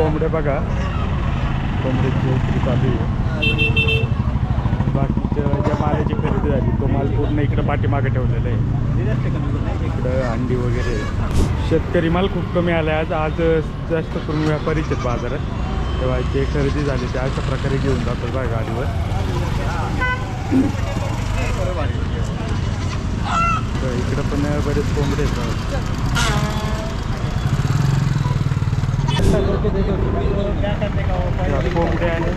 कोंबड्या बघा. कोंबड्याची विक्री चालू आहे. बाकीच्या ज्या मालाची खरेदी झाली तो माल पूर्ण इकडं पाठीमागे ठेवलेला आहे. इकडं अंडी वगैरे. शेतकरी माल खूप कमी आला आहे आज आज जास्त करून व्यापारीच आहेत बाजारात. तेव्हा जे खरेदी झाली ते अशा प्रकारे घेऊन जातो बघा गाडीवर. इकडं पण बरेच कोंबडे आहेत. कोंबड्या आणि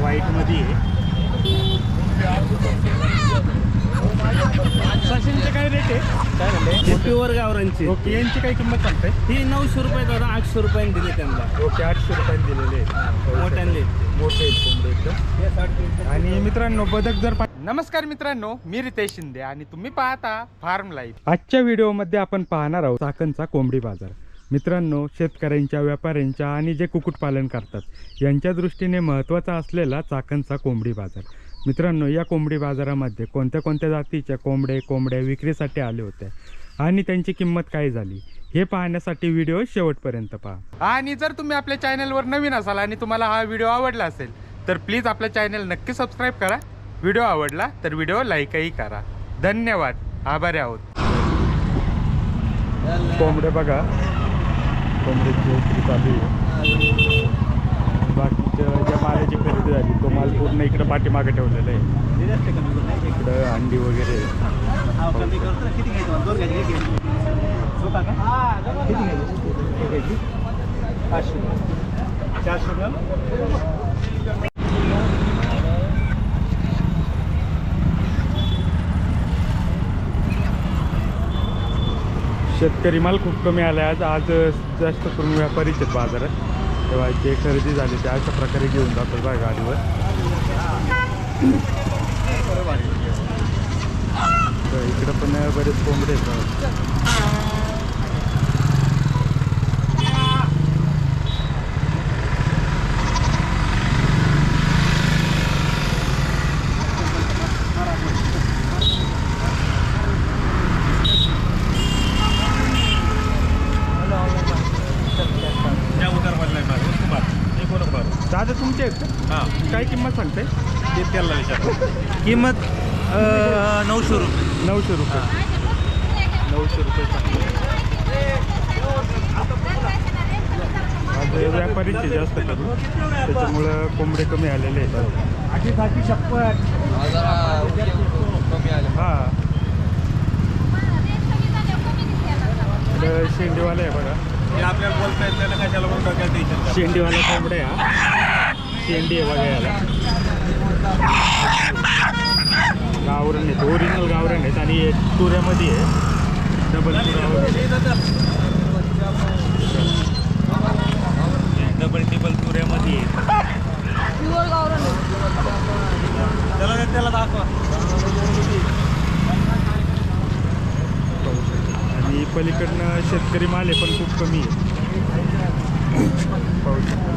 व्हाईटमध्ये आहे सशांचे काय रेट आहे काय म्हणले प्युअर गावरांची ओके यांची काय किंमत सांगताय? ही नऊशे रुपये दादा आठशे रुपयांनी दिली त्यांना. ओके आठशे रुपयांनी दिलेले मोठ्यांनी. मोठे आहेत कोंबडे एकदम. आणि मित्रांनो बदक जर नमस्कार मित्रांनो मी रितेश शिंदे आणि तुम्ही पाहता फार्म लाईफ. आजच्या व्हिडिओमध्ये आपण पाहणार आहोत चाकणचा कोंबडी बाजार. मित्रांनो शेतकऱ्यांच्या व्यापाऱ्यांच्या आणि जे कुक्कुटपालन करतात यांच्या दृष्टीने महत्त्वाचा असलेला चाकणचा कोंबडी बाजार. मित्रांनो या कोंबडी बाजारामध्ये कोणत्या कोणत्या जातीच्या कोंबडे कोंबड्या विक्रीसाठी आले होते आणि त्यांची किंमत काय झाली हे पाहण्यासाठी व्हिडिओ शेवटपर्यंत पहा. आणि जर तुम्ही आपल्या चॅनलवर नवीन असाल आणि तुम्हाला हा व्हिडिओ आवडला असेल तर प्लीज आपल्या चॅनल नक्की सबस्क्राईब करा. व्हिडिओ आवडला तर व्हिडिओ लाईकही करा. धन्यवाद. आभारी आहोत. कोंबडे बघा. कोंबड्याची चालू आहे. बाकीच्या ज्या मालाची खरेदी झाली तो माल पूर्ण इकडं पाठीमागे ठेवलेला आहे. इकडं अंडी वगैरे. आहे. शेतकरी माल खूप कमी आला आहे आज आज जास्त करून व्यापारीच आहेत बाजारात. तेव्हा जे खरेदी झाली ते अशा प्रकारे घेऊन जातो बघा गाडीवर. तर इकडं पण बरेच कोंबडे आहेत. दादा तुमचे आहेत का काय किंमत सांगते किंमत नऊशे रुपये. नऊशे रुपये. नऊशे रुपये सांगते आज व्यापारीचे जास्त करून. त्याच्यामुळं कोंबडे कमी आलेले आहेत. हां. शेंडीवाला आहे बघा. आपल्याला बोलता येत नाही कशाला बोलता काय शेंडीवाला कोंबडे हा. शेंडी आहे बघा याला. गावरण आहेत ओरिजिनल गावरण आहेत आणि हे तुऱ्यामध्ये आहे. डबल डबल टेबल तुऱ्यामध्ये आहे. त्याला त्याला दाखवा. आणि पलीकडनं शेतकरी माल आहे पण खूप कमी आहे. पाहू शकता.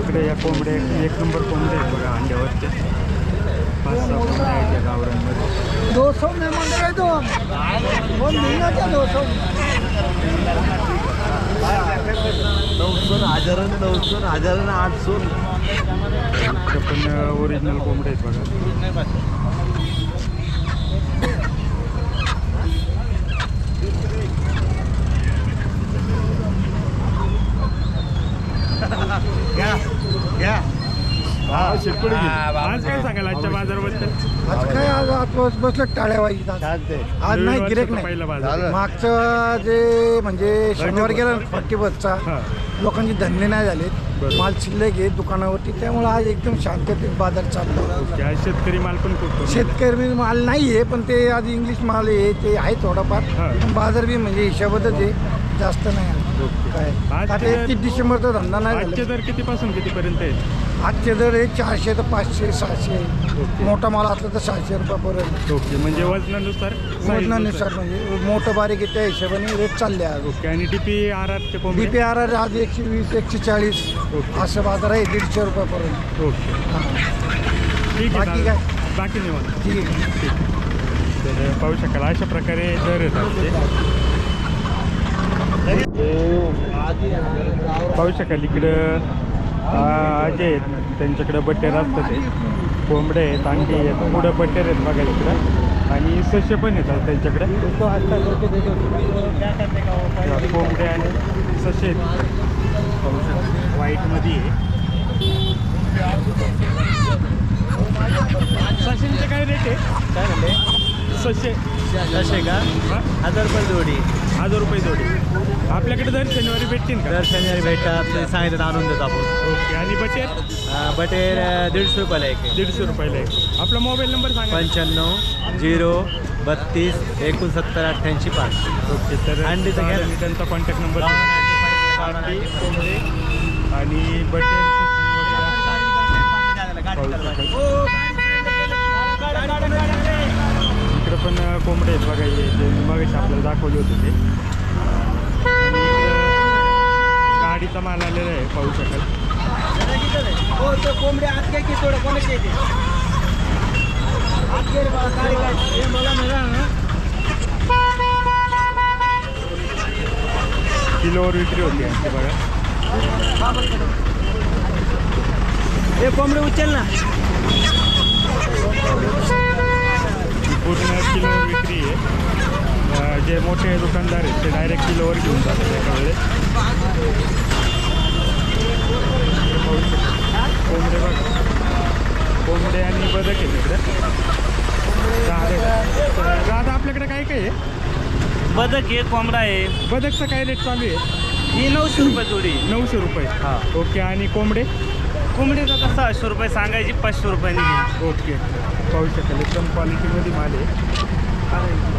इकडे या कोंबड्या एक नंबर कोंबड्या आहेत बघा अंड्यावरच्या पाच सहा कोंबड्या आहेत या गावरांमध्ये दो सौ में मंग रहे तो वो महंगा क्या दो सौ पण ओरिजिनल कोंबडे आहेत बघा. आज काय सांगाल आजच्या बाजाराबद्दल? आज काय आज आज बसलं टाळ्या वाईट आज. आज नाही गिरेक पहिला बाजार. मागचं जे म्हणजे शनिवार गेला फट्टी बसचा हा. लोकांची धंदे नाही झाले बरोबर. माल शिल्लक आहे दुकानावरती त्यामुळे आज एकदम शांततेत बाजार चालला त्या शेतकरी माल पण खूप कमी आहे. शेतकरी माल नाही आहे पण ते आज इंग्लिश माल आहे ते आहे थोडाफार. हा. पण बाजार बी म्हणजे हिशोबातच आहे. जास्त नाही. काय? आता ते- एकतीस डिसेंबरचा धंदा नाही आजचे दर कितीपासून कितीपर्यंत आहेत? आजचे दर आहे चारशे तर पाचशे सहाशे. मोठा माल असला तर सहाशे रुपयापर्यंत ओके. म्हणजे वजनानुसार size वजनानुसार नुसार. म्हणजे मोठं बारीक आहे त्या हिशोबाने रेट चालले आज. ओके. आणि डीपी आर कोंबडे? बी पी आर आर आज एकशे वीस एकशे चाळीस. ओके. असं बाजार आहे दीडशे रुपयापर्यंत ओके. हां. ठीक आहे बाकी. काय? बाकी निवांत. ठीक आहे. तर पाहू शकाल अशा प्रकारे दर आजचे. पाहू शकाल इकडं जे आहेत त्यांच्याकडं बटेर असतं ते कोंबडे आहेत अंडी आहेत पुढं बटेर आहेत बघा इकडं. आणि ससे पण येतात त्यांच्याकडे. कोंबडे आणि ससे पाहू शकाल व्हाईटमध्ये आहे. सशांचे काय रेट आहे? काय म्हणते सशे कसे का? हजार रुपये जोडी. हजार रुपये जोडी. आपल्याकडे दर शनिवारी भेटतील का? दर शनिवारी भेटतात. सांगितलं आणून देतो आपण. ओके आणि बटेर अं, बटेर अं, दीडशे रुपयाला एक. आहे. दीडशे रुपयाला आहे आपला मोबाईल नंबर सांगा. पंच्याण्णव झिरो बत्तीस एकोणसत्तर अठ्ठ्याऐंशी पाच. ओके तर घ्या. आणि त्यांचा कॉन्टॅक्ट नंबर आणि बटेर इकडं पण कोंबडे आहेत बघा हे. जे मग आपल्याला दाखवले होते ते. गाडीचा माल आलेला आहे पाहू शकाल. कोंबड्या आत काय की थोडं कोणाचे येते हे किलोवर विक्री होती यांची बघा. हे कोंबडे उचल ना ही पूर्ण किलोवर विक्री आहे अं, जे मोठे दुकानदार आहेत ते डायरेक्ट किलोवर घेऊन जातात एका वेळेस. कोंबडे बघा. कोंबडे आणि बदक आहे तिकडे. दादा. आपल्याकडे काय काय आहे? बदक आहे कोंबडा आहे. बदकचा काय रेट चालू आहे? ही नऊशे रुपये जोडी नऊशे रुपये. हा. ओके आणि कोंबडे? कोंबडीचं आता सहाशे रुपये सांगायची पाचशे रुपयाने. ओके. पाहू शकाल एकदम क्वालिटीमध्ये माल आहे.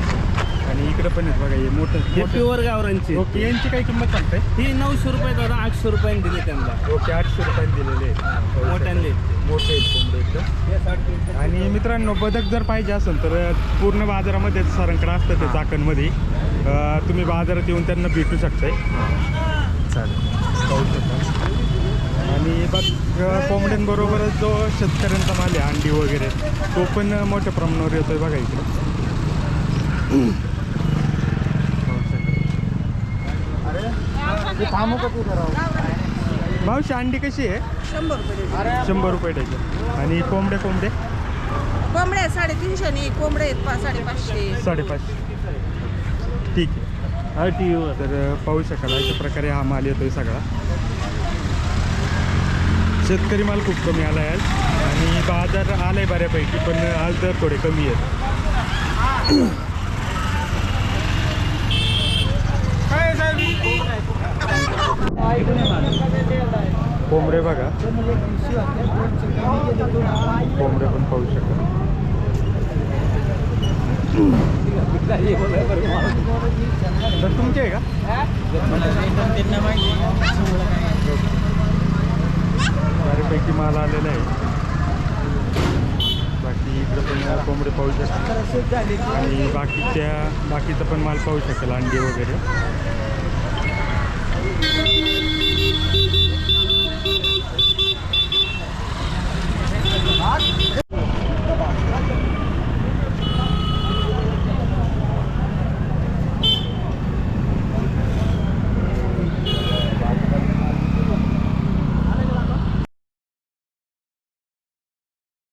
आणि इकडे पण आहेत बघा हे मोठं हे मोठं प्युअर गावरांची ओके यांची काय किंमत सांगताय? ही नऊशे रुपये दादा आठशे रुपयाने दिले त्यांना. ओके आठशे रुपयाने दिलेले आहेत. मोठ्यांले. मोठे आहेत कोंबडे एकदम. आणि मित्रांनो बदक जर पाहिजे असेल तर पूर्ण बाजारामध्ये सरांकडे असतं ते चाकणमध्ये. अं, तुम्ही बाजारात येऊन त्यांना भेटू शकताय. पाहू शकता आणि बघ अं, कोंबड्यांबरोबरच जो शेतकऱ्यांचा माल आहे अंडी वगैरे तो पण मोठ्या प्रमाणावर येतोय बघा इकडे. थांबू का तू जरा? मावशी अंडी कशी आहे? शंभर रुपये शंभर रुपये आणि कोंबडे कोंबडे कोंबड्या साडेतीनशे आणि कोंबडे आहेत साडेपाचशे. साडेपाचशे. ठीक आहे. तर पाहू शकाल अशा प्रकारे हा माल येतोय सगळा. शेतकरी माल खूप कमी आला आहे आज. आणि बाजार आलाय बऱ्यापैकी पण आज दर थोडे कमी आहेत. कोंबडे बघा. कोंबडे पण पाहू शकता. तर तुमचे आहे का? बऱ्यापैकी माल आलेला आहे. बाकी इकडं पण कोंबडे पाहू शकतात आणि बाकीच्या बाकीचं पण माल पाहू शकेल अंडी वगैरे.